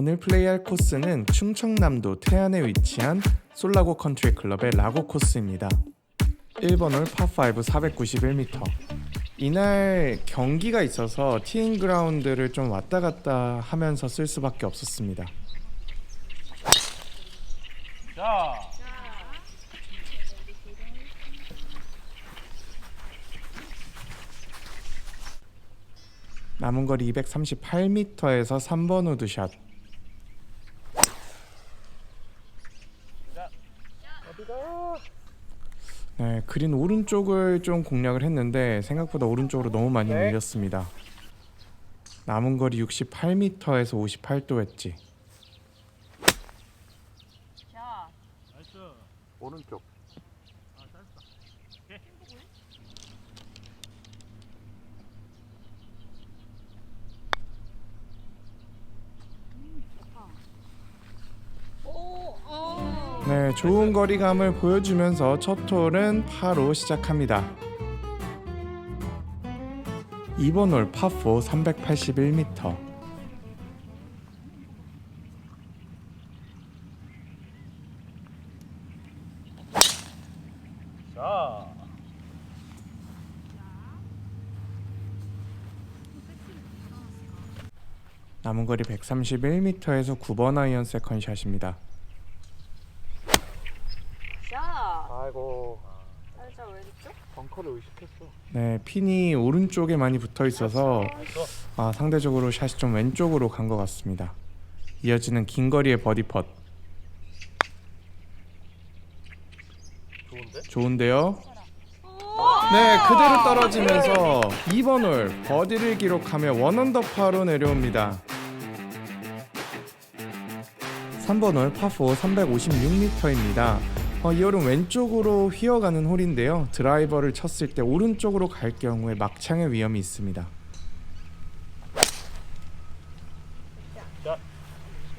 오늘 플레이할 코스는 충청남도 태안에 위치한 솔라고 컨트리 클럽의 라고 코스입니다. 1번 홀 파5 491m. 이날 경기가 있어서 티잉 그라운드를 좀 왔다 갔다 하면서 쓸 수밖에 없었습니다. 자, 남은 거리 238m에서 3번 우드샷. 네, 그린 오른쪽을 좀 공략을 했는데 생각보다 오른쪽으로 너무 많이 네. 밀렸습니다. 남은 거리 68m에서 58도 했지. 나이스. 오른쪽 아, 잘했다. 오케이. 네, 좋은 거리감을 보여주면서 첫 홀은 파로 시작합니다. 2번 홀 파4 381m. 자, 남은 거리 131m에서 9번 아이언 세컨샷입니다. 자, 아이고 살짝 왼쪽? 벙커를 의식했어 네, 핀이 오른쪽에 많이 붙어 있어서 나이스. 아, 상대적으로 샷이 좀 왼쪽으로 간 것 같습니다. 이어지는 긴 거리의 버디 펫. 좋은데? 좋은데요? 네, 그대로 떨어지면서 2번 홀 버디를 기록하며 원언더파로 내려옵니다. 3번 홀 파4 356m입니다. 어, 이 홀은 왼쪽으로 휘어가는 홀인데요. 드라이버를 쳤을 때 오른쪽으로 갈 경우에 막창의 위험이 있습니다.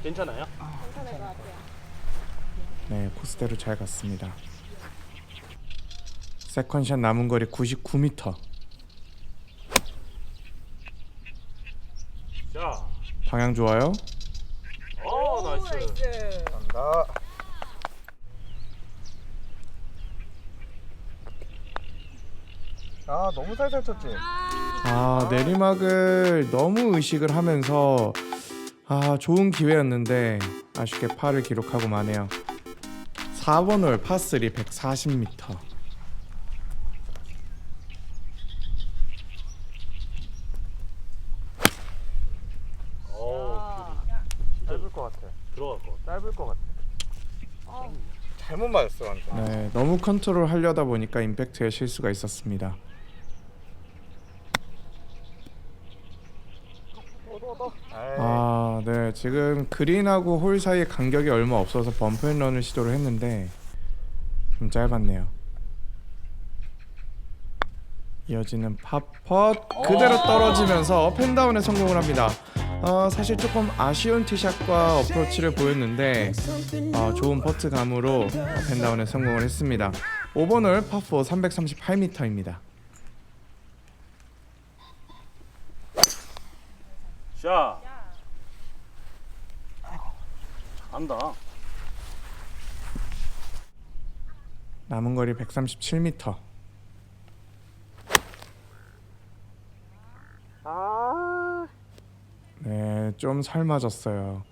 괜찮아요? 것 같아요. 네, 코스대로 잘 갔습니다. 세컨샷 남은 거리 99m. 자, 방향 좋아요? 어, 나이스. 간다 아 너무 살살 쳤지? 아 내리막을 너무 의식을 하면서 아 좋은 기회였는데 아쉽게 파를 기록하고 마네요. 4번 홀 파3 140m 어, 짧을 것 같아. 들어갈 것 같아. 짧을 것 같아. 잘못 맞았어 완전. 네 너무 컨트롤 하려다 보니까 임팩트에 실수가 있었습니다 아 아 네 지금 그린하고 홀 사이에 간격이 얼마 없어서 범프앤런을 시도를 했는데 좀 짧았네요. 이어지는 팝펫 그대로 떨어지면서 업앤다운에 성공을 합니다. 어, 사실 조금 아쉬운 티샷과 어프로치를 보였는데 어, 좋은 퍼트 감으로 업앤다운에 성공을 했습니다. 5번 홀 파4 338m입니다. 자. 안다. 남은 거리 137m 아 네, 좀 삶아졌어요.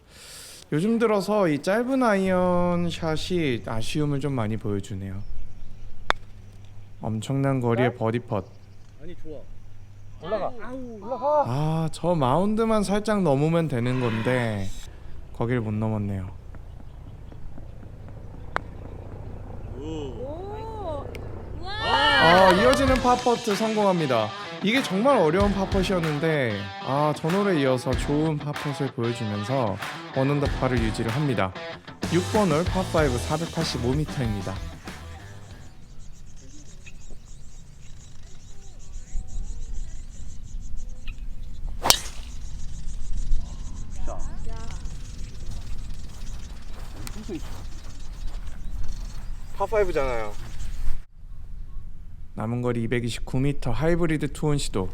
요즘 들어서 이 짧은 아이언 샷이 아쉬움을 좀 많이 보여주네요. 엄청난 거리의 버디 펫. 아니 좋아. 올라가 올라가 아, 저 마운드만 살짝 넘으면 되는 건데 거길 못 넘었네요. 3번 파퍼트 성공합니다. 이게 정말 어려운 파퍼트였는데, 아 전홀에 이어서 좋은 파퍼트를 보여주면서 어느덧 발을 유지를 합니다. 6번을 파5 485m입니다. 파5잖아요. 남은 거리 229m 하이브리드 투혼 시도.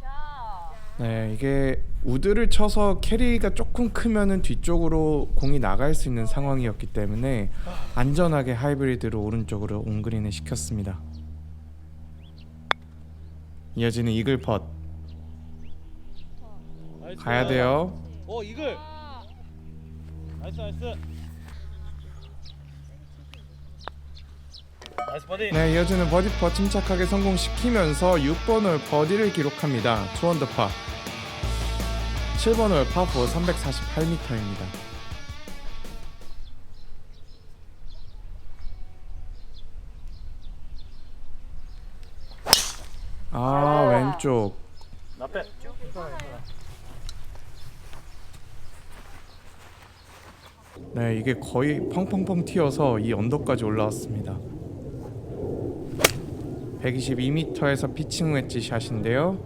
자, 네, 이게 우드를 쳐서 캐리가 조금 크면은 뒤쪽으로 공이 나갈 수 있는 상황이었기 때문에 안전하게 하이브리드로 오른쪽으로 온그린을 시켰습니다. 이어지는 이글 펫. 가야 돼요. 어 이글. 나이스 나이스. 나이스 버디. 네, 이어지는 버디 펫 침착하게 성공시키면서 6번 홀 버디를 기록합니다. 투언더파 7번 홀 파4 348m입니다. 아 왼쪽 나 빼. 네 이게 거의 펑펑펑 튀어서 이 언덕까지 올라왔습니다 122m에서 피칭 웨지 샷인데요.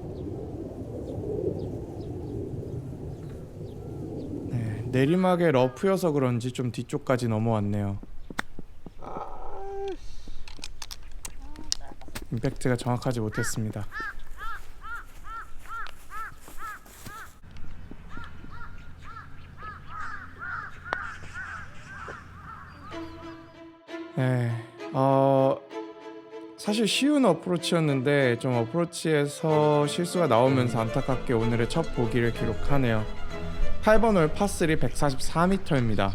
네, 내리막에 러프여서 그런지 좀 뒤쪽까지 넘어왔네요. 임팩트가 정확하지 못했습니다. 네, 어 사실 쉬운 어프로치였는데 좀 어프로치에서 실수가 나오면서 안타깝게 오늘의 첫 보기를 기록하네요. 8번 홀 파3 144m입니다.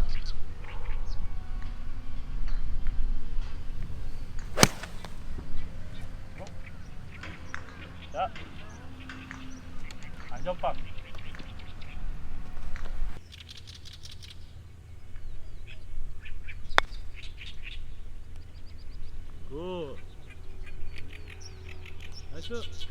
자. 안전빵. 굿. 나이스.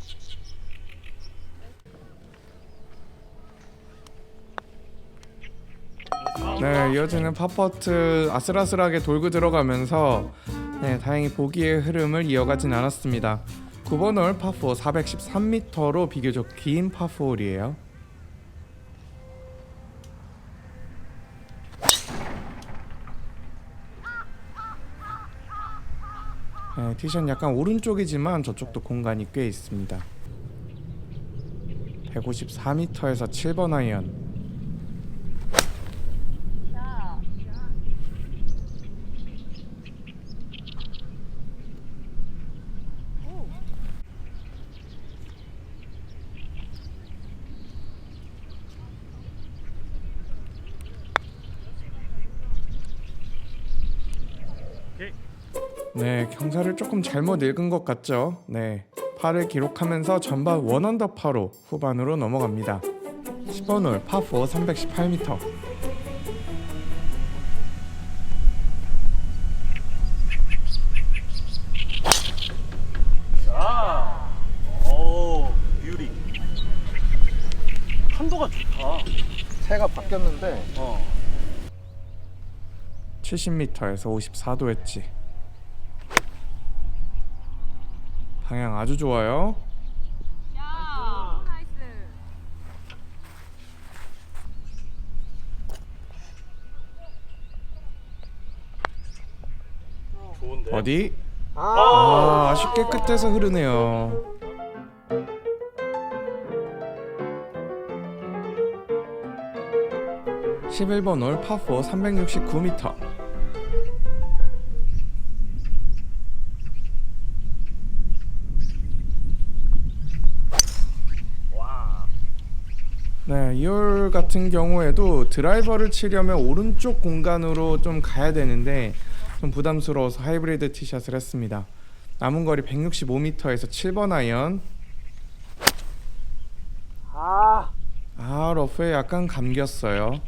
네, 이어지는 파퍼트 아슬아슬하게 돌고 들어가면서 네, 다행히 보기의 흐름을 이어가진 않았습니다. 9번 홀 파4 413m로 비교적 긴 파4홀이에요. 네, 티션 약간 오른쪽이지만 저쪽도 공간이 꽤 있습니다. 154m에서 7번 아이언. 자. 오. 오케이. 네, 경사를 조금 잘못 읽은 것 같죠? 네, 파를 기록하면서 전반 원언더 파로 후반으로 넘어갑니다. 10번 홀 파4 318m. 자. 오, 뷰리. 한도가 좋다. 새가 바뀌었는데 어. 70m에서 54도 엣지. 방향 아주 좋아요. 야. 나이스. 좋은데. 어디? 아, 아, 아쉽게 끝에서 흐르네요. (11번) 홀 파4 369m 네, 이홀 같은 경우에도 드라이버를 치려면 오른쪽 공간으로 좀 가야 되는데 좀 부담스러워서 하이브리드 티샷을 했습니다. 남은 거리 165m에서 7번 아이언. 아, 아, 러프에 약간 감겼어요.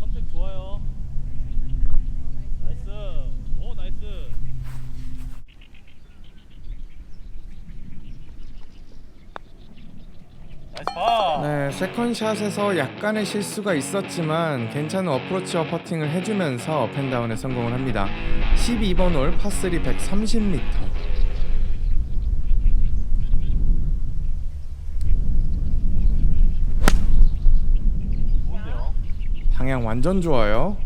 선택 좋아요. 나이스. 오, 나이스. 나이스 파. 네, 세컨샷에서 약간의 실수가 있었지만 괜찮은 어프로치와 퍼팅을 해주면서 펜다운에 성공을 합니다. 12번 홀 파3 130m. 좋은데요? 방향 방향 완전 좋아요.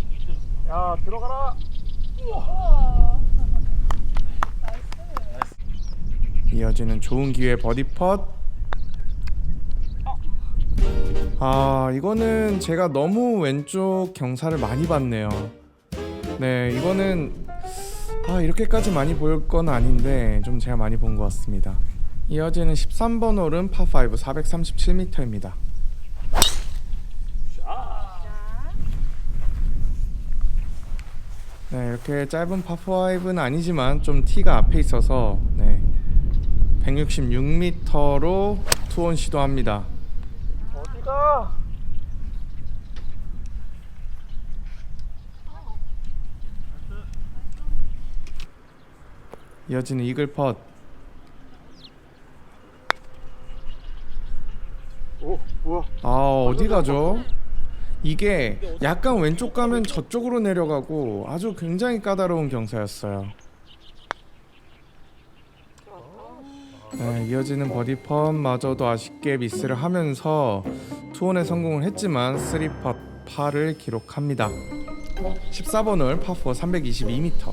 야 들어가라. 이어지는 좋은 기회 버디 펫. 아 이거는 제가 너무 왼쪽 경사를 많이 봤네요. 네 이거는 아 이렇게까지 많이 볼건 아닌데 좀 제가 많이 본 것 같습니다. 이어지는 13번 홀은 파5 437m입니다. 네 이렇게 짧은 파5는 아니지만 좀 티가 앞에 있어서 네 166m로 투혼 시도합니다. 어디가? 이어지는 이글 펫. 오 뭐야? 아 어디 가죠? 이게 약간 왼쪽 가면 저쪽으로 내려가고 아주 굉장히 까다로운 경사였어요. 네, 이어지는 버디 펫마저도 아쉽게 미스를 하면서 투혼에 성공을 했지만 3팟 파를 기록합니다. 14번 홀 파4 322m.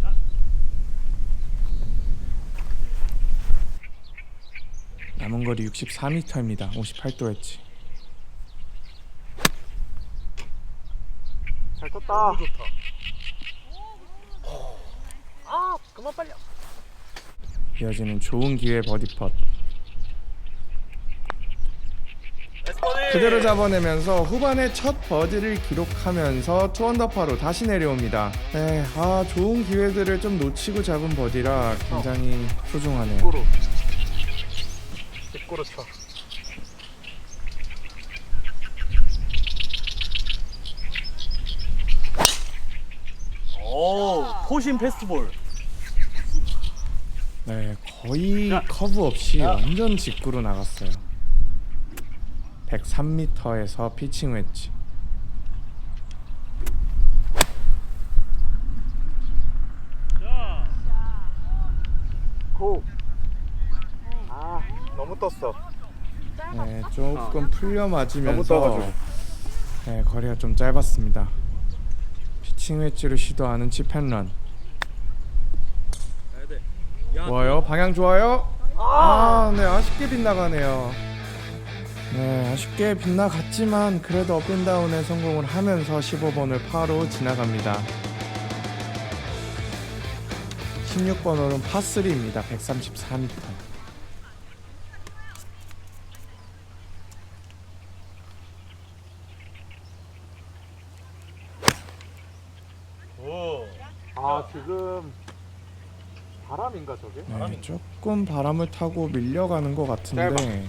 자. 남은 거리 64m입니다. 58도 였지. 잘 떴다. 너무 좋다. 아 그만 빨리. 이어지는 좋은 기회 버디 펫. 그대로 잡아내면서 후반에 첫 버디를 기록하면서 투언더파로 다시 내려옵니다. 네, 아 좋은 기회들을 좀 놓치고 잡은 버디라 굉장히 소중하네요. 쳐. 오, 포신 페스티벌. 네, 거의 커브 없이 완전 직구로 나갔어요. 103m에서 피칭 웨지. 자. 고. 아 너무 떴어. 네, 조금 풀려 너무 맞으면서 떠가지고. 네, 거리가 좀 짧았습니다. 피칭 웨지로 시도하는. 야. 좋아요. 방향 좋아요. 아, 네, 아쉽게 빗나가네요. 네, 아쉽게 빗나갔지만 그래도 업앤다운에 성공을 하면서 15번을 파로 지나갑니다. 16번 홀은 파3입니다. 134m. 오. 아 지금 바람인가 저게? 네, 조금 바람을 타고 밀려가는 것 같은데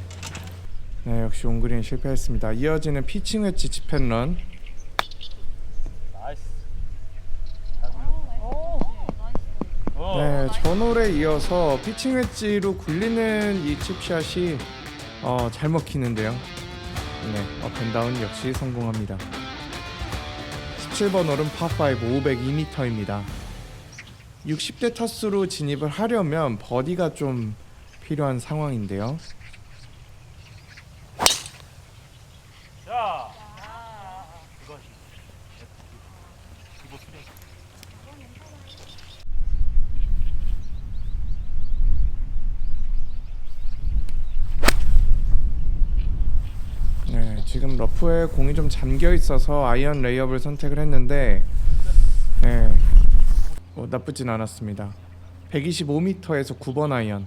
네, 역시 온그린 실패했습니다. 이어지는 피칭 웨지. 나이스. 어. 네, 전홀에 이어서 피칭 웨지로 굴리는 이 칩샷이 어, 잘 먹히는데요. 네, 업앤다운 역시 성공합니다. 17번 홀은 파5 502m입니다. 60대 타수로 진입을 하려면 버디가 좀 필요한 상황인데요. 자. 이거. 네, 지금 러프에 공이 좀 잠겨 있어서 아이언 레이업을 선택을 했는데 네, 뭐 나쁘진 않았습니다. 125m에서 9번 아이언.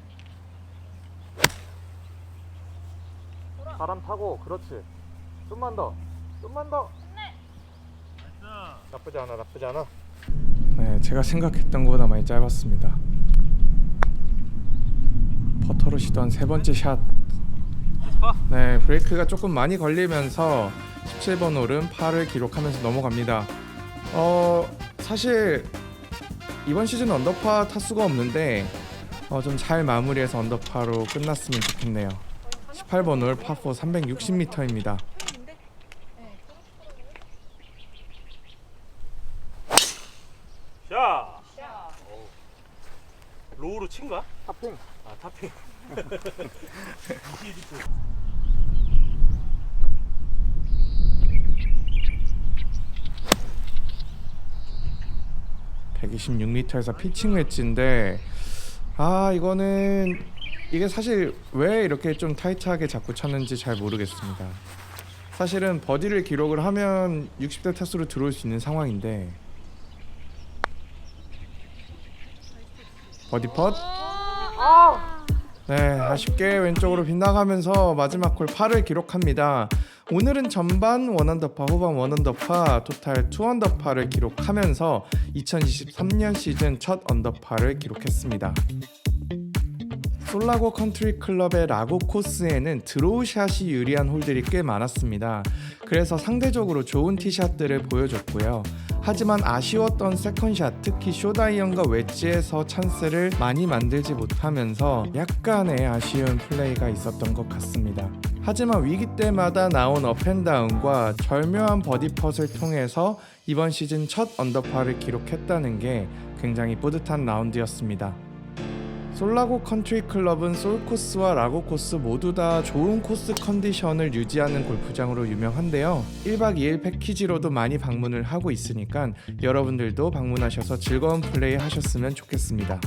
바람 타고 그렇지. 좀만 더. 좀만 더. 나쁘지 않아. 나쁘지 않아. 네, 제가 생각했던 것보다 많이 짧았습니다. 퍼터로 시도한 세 번째 샷. 네, 브레이크가 조금 많이 걸리면서 17번 홀은 파를 기록하면서 넘어갑니다. 어, 사실 이번 시즌 언더파 타수가 없는데 어, 좀 잘 마무리해서 언더파로 끝났으면 좋겠네요. 18번 홀 파4 360m입니다. 탑으로 친 거야? 탑핑. 아 탑핑. 126m에서 피칭 웨지인데 아 이거는 이게 사실 왜 이렇게 좀 타이트하게 자꾸 쳤는지 잘 모르겠습니다. 사실은 버디를 기록을 하면 60대 타수로 들어올 수 있는 상황인데 버디 펫 네, 아쉽게 왼쪽으로 빗나가면서 마지막 홀 8을 기록합니다. 오늘은 전반 원언더파, 후반 원언더파, 토탈 투언더파를 기록하면서 2023년 시즌 첫 언더파를 기록했습니다. 솔라고 컨트리 클럽의 라고 코스에는 드로우샷이 유리한 홀들이 꽤 많았습니다. 그래서 상대적으로 좋은 티샷들을 보여줬고요. 하지만 아쉬웠던 세컨샷, 특히 쇼다이언과 웨지에서 찬스를 많이 만들지 못하면서 약간의 아쉬운 플레이가 있었던 것 같습니다. 하지만 위기 때마다 나온 업앤다운과 절묘한 버디 펫을 통해서 이번 시즌 첫 언더파를 기록했다는 게 굉장히 뿌듯한 라운드였습니다. 솔라고 컨트리 클럽은 솔 코스와 라고 코스 모두 다 좋은 코스 컨디션을 유지하는 골프장으로 유명한데요. 1박 2일 패키지로도 많이 방문을 하고 있으니까 여러분들도 방문하셔서 즐거운 플레이 하셨으면 좋겠습니다.